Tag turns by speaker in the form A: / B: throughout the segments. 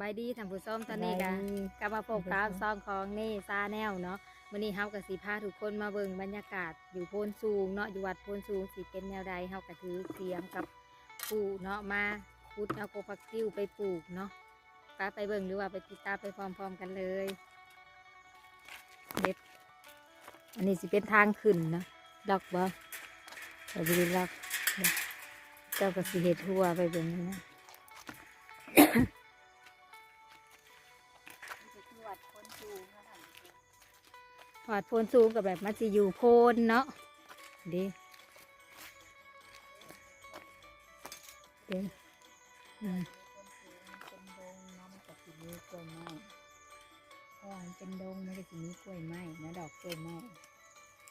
A: บายดีท่านผู้ชมตอนนี้ก็
B: สบายดี
A: กลับมาพบกับซองของนี่ซาแนลเนาะวันนี้เฮากับสีพาทุกคนมาเบิ่งบรรยากาศอยู่โพนสูงเนาะอยู่วัดโพนสูงสิเป็นแนวใดเฮาก็ถือเสียมกับปู่เนาะมาพุดเอาโกผักติ้วไปปลูกเนาะกาไปเบิ่งหรือว่าไปติดตามไปพร้อมๆกันเลยเด็ดอันนี้สิเป็นทางขึ้นเนาะดอกบ่เราไปดูดอกเจ้าก็สิเฮ็ดทั่วไปเบิ่งนี่นะ อดโพนสูงกับแบบมันจะอยู่โพนเนาะดีเดีอืม
B: เป็นดงเนาะมันก็สิมีกล้วยไม้เพราะว่ามันเป็นดงมันก็สิมีกล้วยไม้นะดอกกล้วยไม้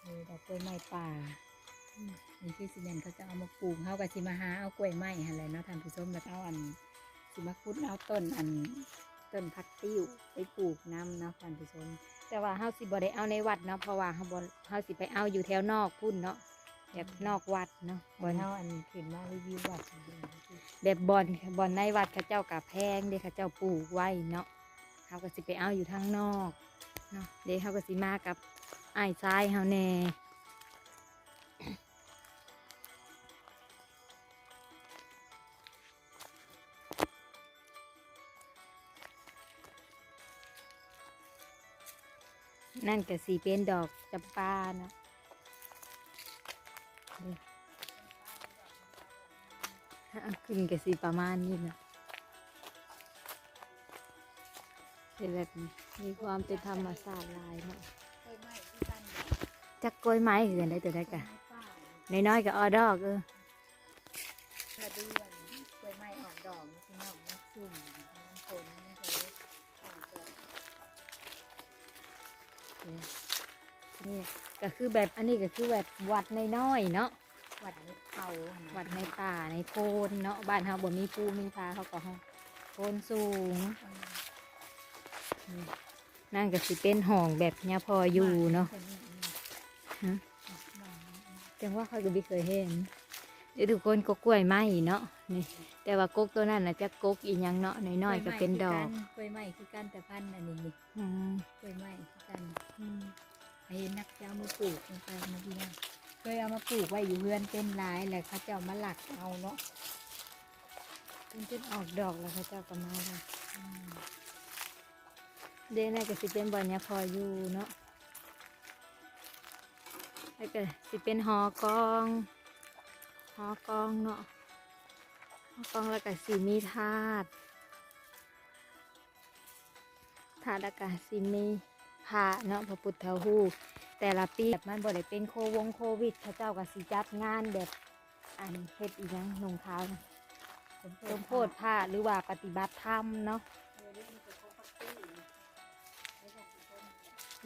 B: เออดอกกล้วยไม้ป่าอืมนี่สิเมนเขาจะเอามาปลูกเขาก็สิมาหาเอากล้วยไม้อะไรเนาะท่านผู้ชมแล้วเอาอันสิมาคุดเอาต้นอันต้นพักติ้วไปปลูกน้ำเนาะท่านผู้ชม
A: แต่ว่าเฮาสิบ่ได้เอาในวัดเนาะเพราะว่าเฮาบ่เฮาสิไปเอาอยู่แถวนอกพุ่นเนาะแบบนอกวัดเนาะ
B: บ
A: บ่
B: น
A: เนาะ
B: เอาอันขึ้นมารีวิววัดดู
A: แบบบอนบอนในวัดเขาเจ้ากับแพงเด้เขาเจ้าปลูกไว้เนาะเฮาก็สิไปเอาอยู่ทางนอกเนาะเด้เฮาก็สิมากับอ้ายชายเฮาแน่ นั่นก็สิเป็นดอกจำปาเนาะขึ้นก็สิประมาณนี้เนาะเป็นแบบนี้มีความเป็นธรรมชาติหลายเนาะ
B: ก
A: จักกล้วยไม้คือนได้ตัวได้กะ
B: ป่า
A: น้อยๆก็ออดอกเออ
B: เพื่อเดือนกล้วยไม้ออกดอกนี่พี่น้องมันสุ่ม นี่ก็
A: คือแบบอันนี้ก็คือแบบวัดน้อยๆเนาะ
B: วัดนี้เขาอะนะ
A: วัดในป่าในโพนเนาะบ้านเฮาบ่มีปูมีพาเขาก็เฮาโพนสูงนี่นั่นก็สิเป็นห้องแบบเนี้ยพออยู่เนาะฮะจังว่าเขาก็ไม่เคยเห็น เดี๋ยวทุกคนก็กล้วยไม้เนาะนี่แต่ว่ากกตัวนั้นนะจะกกอีหยังเนาะน้อยๆก็เป็นดอก
B: กล้วยไม้คือกันแต่พันธุ์อันนี้นี่
A: อืม
B: กล้วยไม้คือกัน
A: อืม
B: ให้นักเจ้ามาปลูกลงไปมาดีนะเคยเอามาปลูกไว้อยู่เรือนเป็นหลายแหละเขาเจ้ามาหลักเอาเนาะ
A: มันจะออกดอกแล้วเขาเจ้าก็มาแล้วเดี๋ยวนี่ก็สิเป็นบอนเนี้ยพออยู่เนาะแล้วก็สิเป็นหอกอง หอกองเนาะหอกองแล้วก็สีมีธาตุธาตุแล้วก็สีมีพระเนาะพระพุทธรูปแต่ละปีแบบมันบ่ได้เป็นโควงโควิดเขาเจ้าก็สิจัดงานแบบอันเฮ็ดอีหยังหนงขาวนะสมโพธิพระหรือว่าปฏิบัติธรรมเนาะ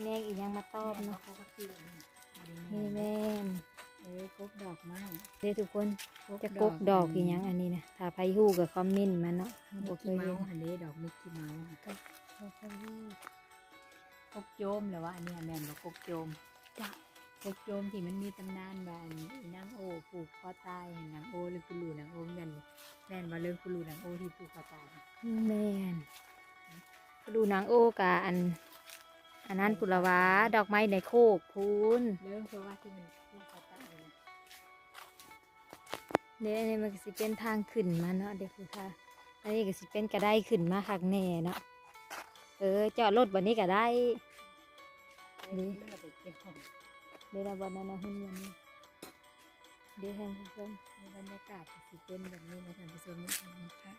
A: แนงอีกยังมาต้อมเนาะนี่แม่น
B: เออกกดอกไม้
A: เด้ทุกคนจะกกดอกอีกยังอันนี้นะถ้าไผฮู้กับคอมเมนต์มาเนาะ
B: มิ
A: บ่
B: ก
A: เค
B: กี้
A: ย
B: เมา
A: เห็น
B: ส์อันนี้ดอกมิกกี้เมาส์กกโจมหรือว่าอันเนี้ยแม่นบ่กกโจม
A: จ้ะ
B: กกโจมที่มันมีตำนานว่าอันนางโอผูกคอตายนางโอหรือคุณลูนางโอแม่นบ่แม่นว่าเรื่องคุณลูนางโอที่ผูกคอตาย
A: แม่นดูหนางโอกะอัน อันนั้นปุระวาดอกไม้ในโคกพูน
B: เรื่องเพราะว่าที่มันผูกคอตายนะ
A: เดี๋ยวอันนี้มันก็สิเป็นทางขึ้นมาเนาะเดี๋ยวคือค่ะอันนี้ก็สิเป็นกระไดขึ้นมาคักแน่เนาะเออจอดรถวันนี้ก็ได้
B: นี่เดี๋
A: ยวเราวันนั้นนะหุ่นวันนี้เดี๋ยวให้ทุกคน
B: ในบรรยากาศสิเป็นแบบนี้นะท่านผู้ชมนี่ค่ะ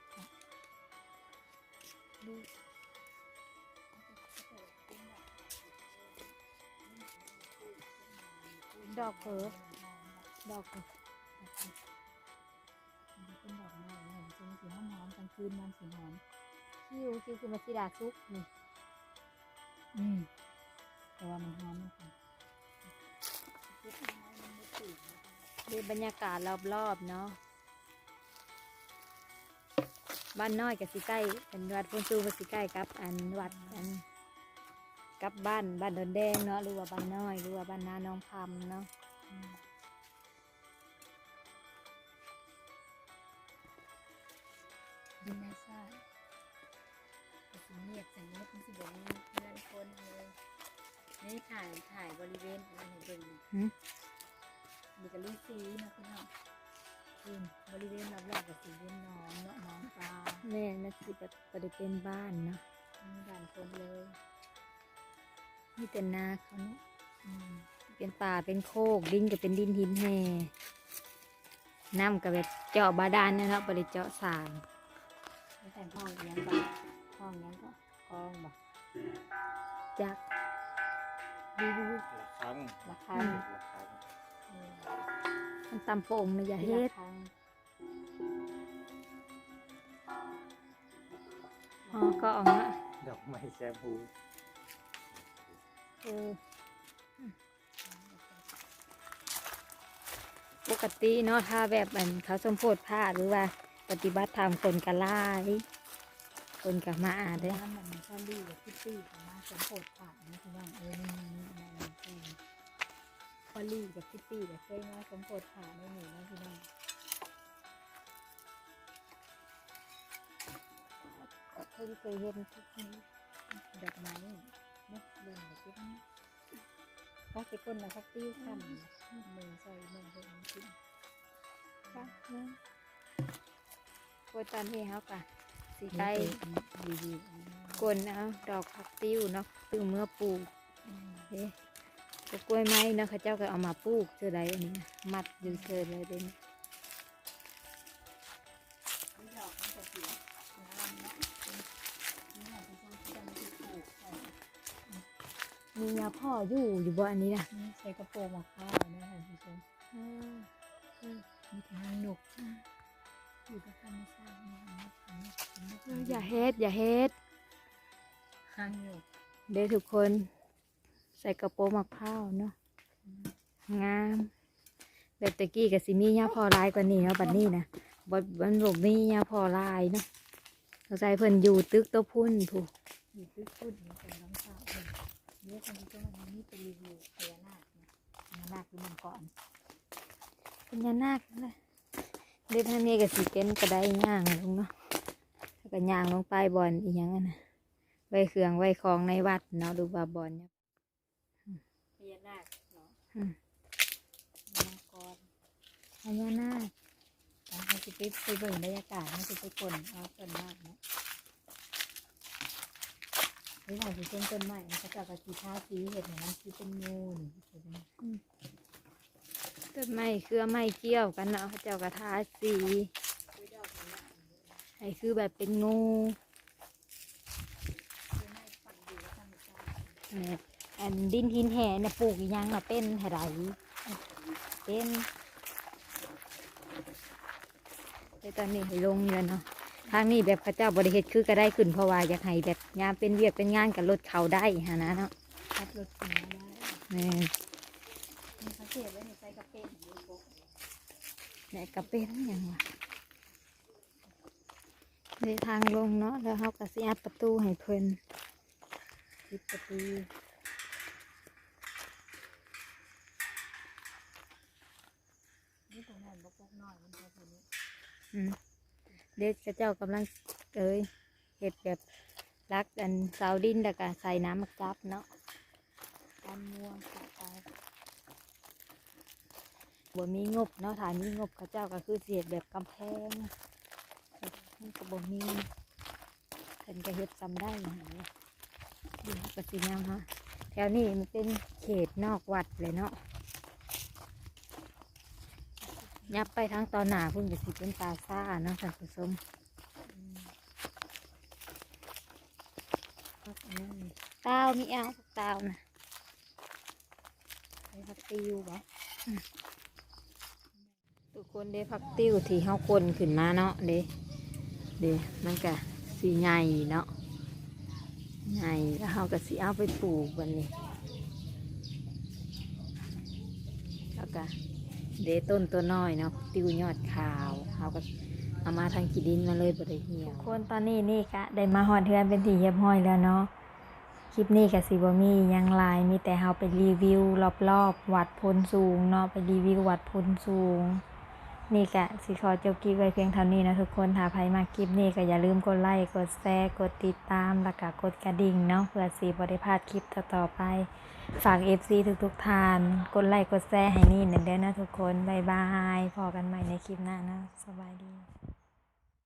A: ดูดอกเพิร์ดอกเพิร์
B: เป็นดอกไม้นะท่านผู้ชมสีหอมๆกลางคืนมันสีหอม
A: คิวคิวคือมาซิดาซุกนี่
B: อืมแต่ว่ามันหอมนะคุณ
A: ดูบรรยากาศรอบๆเนาะบ้านน้อยกับสิใกล้เป็นวัดพุนซูกับสิใกล้กับ อันวัดอันกับบ้านบ้านดอนแดงเนาะหรือว่าบ้านน้อยหรือว่าบ้านนาน้องพำเนาะ
B: เงียบสงบมันสิบ่มีเพื่อนคนเลยนี่ถ่ายถ่ายบริเวณอันนั้นให้เบิ่งนี่
A: หืม
B: มีกะลิซีเนาะพี่น้องคุณบริเวณรอบๆกับสีเวียนน้องเนาะน้องปลา
A: แม่น่าสิแบบบ่ได้เป็นบ้านเนาะ
B: มีด่านคนเลย
A: มีแต่นาเขาเนาะ
B: อืม
A: เป็นป่าเป็นโคกดินก็เป็นดินหินแห่น้ำก็แบบเจาะบาดาลเนี่ยเนาะบ่ได้เจาะสร้าง
B: แล้วแต่ห้องเลี้ยงก็ห้องเลี้ยงก็ กองบ่
A: จักดีดู
C: ละครั้ง
B: ละครั
A: อื
B: ง
A: ม
C: ละครั้ง
B: เออ
A: มันตำโป่งนะอย่า
B: ละ
A: เฮ็ด
B: ครัง
A: อ๋อก็เอาละ
C: ดอกไม้แชมพู
A: เออปกติเนาะถ้าแบบอันเขาสมโพธิผ้าหรือว่า ปฏิบัติธรรมคนกะลาย คนกะมาเด้อ
B: น้ำมันชอบดีกับพิตตี้ของมาสมโพธิ์ผ่านนะพี่น้องเออนี่นี่นี่นี่นี่พอลี่กับพิตตี้กับเคยมาสมโพธิ์ผ่านได้หนูนะพี่น้อง
A: เพิ่งเคยเห็นทุกนี้
B: ดอกไม้เนาะเบิ่งแบบนี้พักไปคนนะพักติ้วค่ำมือใส่มือเพิ่นกิน
A: ค่ะเนาะโคตอนที่เขากะ สีไก่
B: ดีดี
A: กลนเอาดอกผักติ้วเนาะติ้วเมื่อปลูกเด้แต่กล้วยไม้เนาะเขาเจ้าก็เอามาปลูกเจอไรอันนี้นะมัดอยู่เจอเลยเด่น
B: ดอกมันจะสีน้ำเนาะนี่แหละที่ต้องที่จะมาปลูกใส่
A: มียาพ่ออยู่อยู่บ่อันนี้นะ
B: นี่ใส่กระโปรงมะพร้าวนะคะพี่ชม
A: เออเออ
B: มีทางหนุกอยู่กับธรรมชาติเนี่ยนะ
A: เอออย่าเฮ็ดอย่าเฮ็ด
B: ทางหนุก
A: เด้อทุกคน ใส่กระโปรงมะพร้าวเนาะงาม แบบตะกี้กับสิมียาพอลายกว่านี้เนาะบัดนี้นะบ่มันบ่มียาพอลายเนาะสงสัยเพิ่นอยู่ตึกโตะพุ่นผู้
B: อยู่ที่พูดนี่เป็นน้ำตาเลยเนี่ยคนที่จะมานี่เป็นรีวิวพญานาคนะพญานาคคือมังกร
A: พญานาคนั่นแหละเด็ดทางนี้ก็สิเป็นกระไดย่างลงเนาะ แล้วก็ย่างลงไปบอนอีหยังอะนะไว้เครื่องไว้ของในวัดเนาะดูว่าบอนเนี่ย
B: พญานาคเนาะ
A: อืม
B: มังกร
A: พญานาค
B: แล้วเขาจะไปไปเบิ่งบรรยากาศเขาจะไปกลนเอาต้นมากเนาะนี่หน่อยสิต้นต้นไม้มันก็จะกระสีทาสีเห็ดเหมือนมันสีเป็นงูนเห็นไหม
A: ต้นไม้เครือไม้เกี่ยวกันเนาะเขาเจ้ากระทาสี ให้คือแบบเป็นงูเนี่ยอันดินหินแห่เนี่ยปลูกอีหยังน่ะเป็นไห่ไรเป็นแต่ตอนนี้ให้ลงเลยเนาะทางนี้แบบเข้าเจ้าบริเฮ็ดคือก็ได้ขึ้นเพราะว่าอยากให้แบบยามเป็นเวียกเป็นงานกับรถเขาได้ฮะนะเนาะ
B: ขับรถสีได้
A: แนี่
B: มีเขาเสียบไว้ในใจกระเป็นอยู่ปก
A: เนี่ยก็เป็นอย่างวะ ในทางลงเนาะแล้วเขาก็สิอัดประตูให้เพิ่น
B: สิบกว่าปีนี่ตรงนั้นบกบน้อยมันแค่ตัวนี้
A: อืมเด็กกระเจ้ากำลังเอ้ยเห็ดแบบรักอันเสาดินแล้วก็ใส่น้ำมักจับเนาะ
B: การม่วงสายตา
A: บ่มีงบเนาะถ้ามีงบเขาเจ้าก็คือเสียแบบกำแพง มันก็บ่มีเพิ่นก็เฮ็ดซ้ำได้หั่นแหละดีก็สิงามฮะแถวนี้มันเป็นเขตนอกวัดเลยเนาะยับไปทางตอนหนาพุ่นก็สิเป็นปราซ่าเนาะท่านผู้ชม
B: อืมพักอันนั้นนี่
A: เต้ามีเอาเต้านะ
B: ใช้พักติวบ่
A: ทุกคนได้พักติ้วที่เฮาคนขึ้นมาเนาะเด้ เด้มันก็สีใหญ่เนาะใหญ่แล้วเฮาก็สิเอาไปปลูกวันนี้แล้วก็เด้ต้นตัวน้อยเนาะติวยอดขาวเฮาก็เอามาทางขีดินมาเลยบ่ได้เหี่ยวคนตอนนี้นี่ก็ได้มาฮอดเทือนเป็นที่เรียบร้อยแล้วเนาะคลิปนี้ก็สิบ่มีหยังลายมีแต่เฮาไปรีวิวรอบๆวัดพลสูงเนาะไปรีวิววัดพลสูง นี่กะสิขอจบคลิปไว้เพียงเท่านี้นะทุกคนถ้าใครมาคลิปนี้ก็อย่าลืมกดไลค์ กดแชร์ กดติดตาม แล้วก็กดกระดิ่งเนาะเพื่อสีบริพาดคลิปต่อๆไป ฝาก FC ทุกๆทาน กดไลค์ กดแชร์ให้นี่หนึ่งเด้อนะทุกคน บ๊ายบาย พอกันใหม่ในคลิปหน้านะ สบายดี